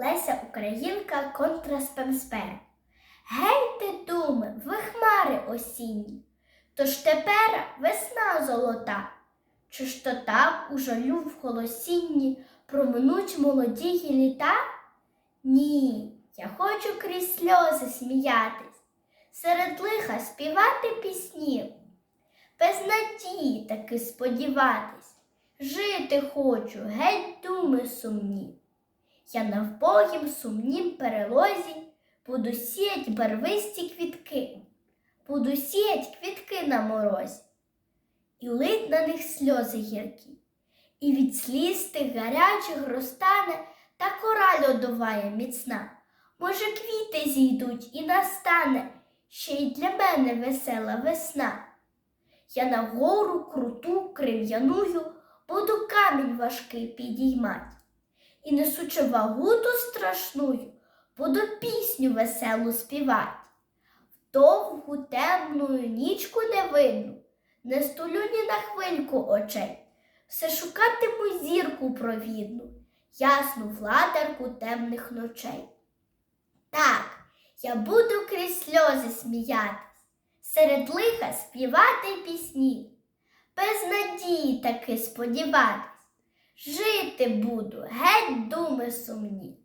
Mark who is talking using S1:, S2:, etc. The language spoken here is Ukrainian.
S1: Леся Українка контра спемспер. Гейте, думи, ви хмари осінні, тож тепер весна золота. Чи ж то так у жалю в голосінні проминуть молодії літа? Ні, я хочу крізь сльози сміятись, серед лиха співати пісні, без надії таки сподіватись, жити хочу, геть думи сумні. Я на вбогім сумнім перелозі буду сіять барвисті квітки, буду сіять квітки на морозі, і лить на них сльози гіркі, і від сліз тих гарячих розтане та кора льодовая міцна. Може, квіти зійдуть і настане ще й для мене весела весна. Я на гору круту крив'яную буду камінь важкий підіймать. І несучи вагу ту страшную, буду пісню веселу співать. В довгу темну нічку невидну, не стулю ні на хвильку очей, все шукатиму зірку провідну, ясну владарку темних ночей. Так, я буду крізь сльози сміятись, серед лиха співати пісні, без надії таки сподіватись, жити буду, геть думи сумні.